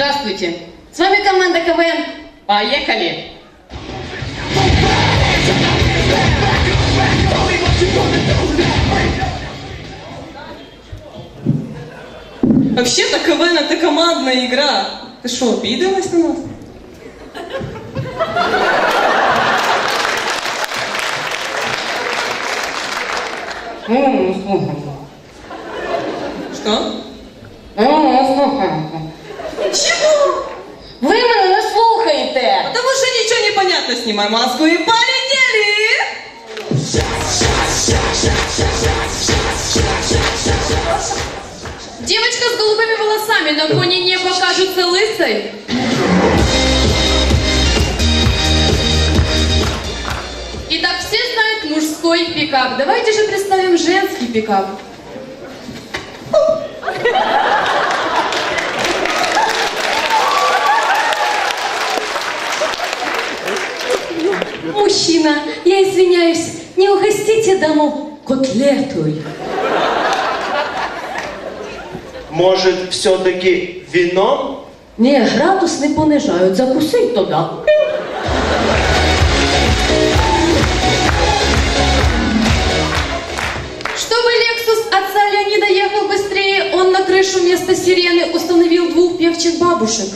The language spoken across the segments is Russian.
празднуйте. С вами команда КВН. Поехали! Вообще-то КВН это командная игра. Ты что, обиделась на нас? Ну. Что? Ну, слухай. Чего? Ви мене не слухаєте! Потому что ничего не понятно. Снимай маску и полетели! Девочка с голубыми волосами на фоне неба кажется лысой. Итак, все знают мужской пикап. Давайте же представим женский пикап. Мужчина, я извиняюсь, не угостите даму котлетой. Может, все-таки вином? Не, градус не понижають, закусить то да. Чтобы Lexus отца Леонида ехал быстрее, он на крышу вместо сирены установил двух певчих бабушек.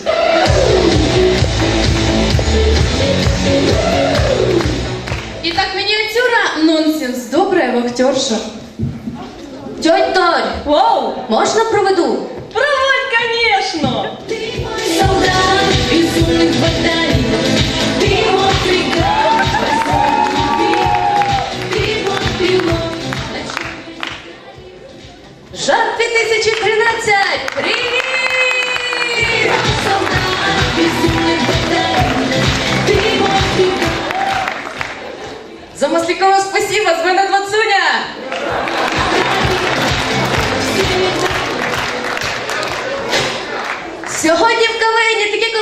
я вахтерша. Тетя Толь! Вау! Можно проведу? Проводь, конечно! Ты мой солдат. Жар 2013! Привет! За безумных батарей, ты мой. За Маслякова спасибо, 20.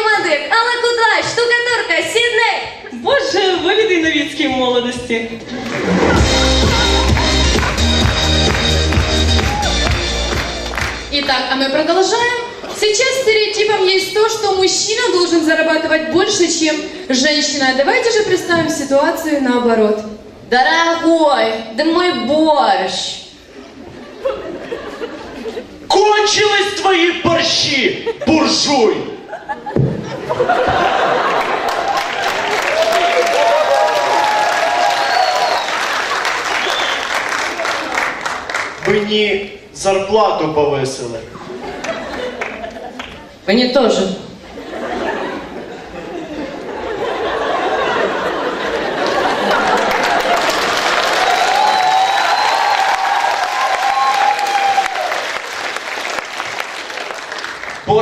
Як Алла Кудлач, Штукатурка, Сідней. Боже, выведи новицкие молодости. Итак, а мы продолжаем. Сейчас стереотипом есть то, что мужчина должен зарабатывать больше, чем женщина. Давайте же представим ситуацию наоборот. Дорогой, да мой борщ. Кончились твои борщи, буржуй! Мені зарплату повисили. Мені тоже.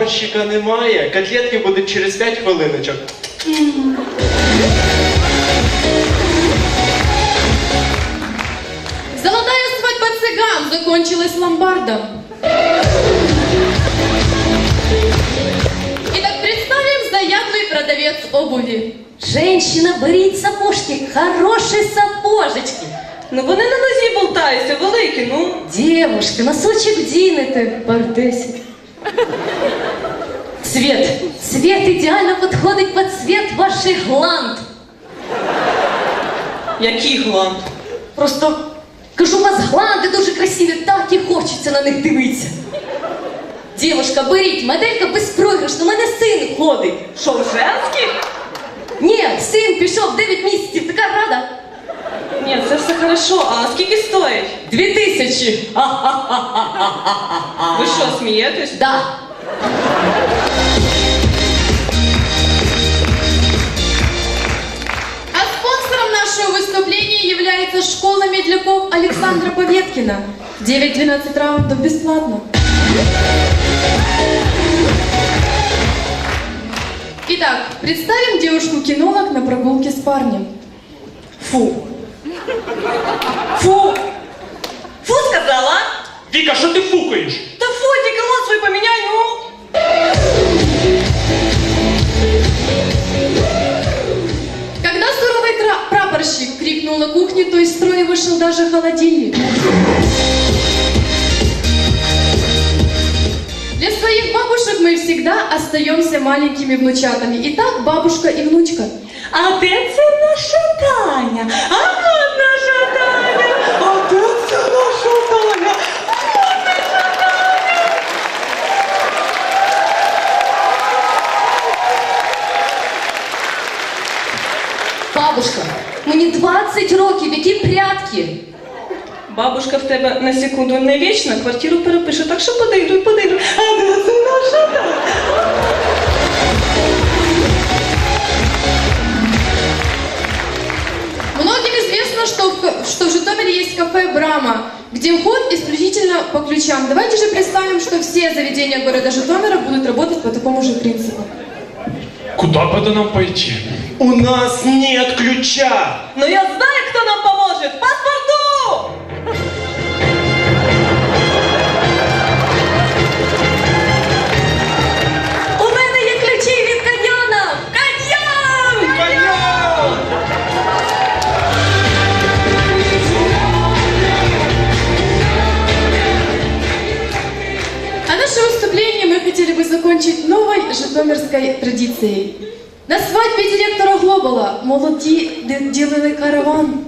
Борщика немає, котлетки будуть через 5 хвилиночок. Золотая свадьба цыган закончилась ломбардом. Итак, представим заядлый продавец обуви. Женщина, беріть сапожки, хороші сапожечки. Ну вони на нозі болтаються, великі, ну. Девушка, носочек дінете, пар 10. Цвет. Цвет ідеально підходить під цвет ваших гланд. Який гланд. Просто кажу, у вас гланди дуже красиві, так і хочеться на них дивитися. Дівушка, беріть, моделька безпрограшна, у мене син ходить. Що, женський? Ні, син пішов 9 місяців, така рада. Ні, це все хорошо. А скільки стоїть? Дві тисячі. Ви що, смієтесь? Да. А спонсором нашего выступления является школа медляков Александра Поветкина. 9-12 раундов бесплатно. Итак, представим девушку-кинолог на прогулке с парнем. Фу. Фу. Фу сказала? Віка, що ти фукаєш? Да фу, одеколон свой поменяй, ну. Прапорщик крикнул на кухне, то из строя вышел даже холодильник. Для своих бабушек мы всегда остаемся маленькими внучатами. Итак, бабушка и внучка. А це наша Таня? А от наша Таня! А це наша Таня? Бабушка, мені 20 років, які прятки. Бабушка в тебе на секунду не вічна, квартиру перепише, так що подивлюй, подивлюй. А де це наша Таня? Многим известно, что в, ка- что в Житомире есть кафе «Брама», где вход исключительно по ключам. Давайте же представим, что все заведения города Житомира будут работать по такому же принципу. Куда бы нам пойти? У нас нет ключа! Ну я знаю, хто нам поможе! Паспорту! У мене є ключі від каньйона! Каньйон! А наше выступление мы хотели бы закончить новой житомирской традицией. На свадьбе директора Глобала молоді ділили караван.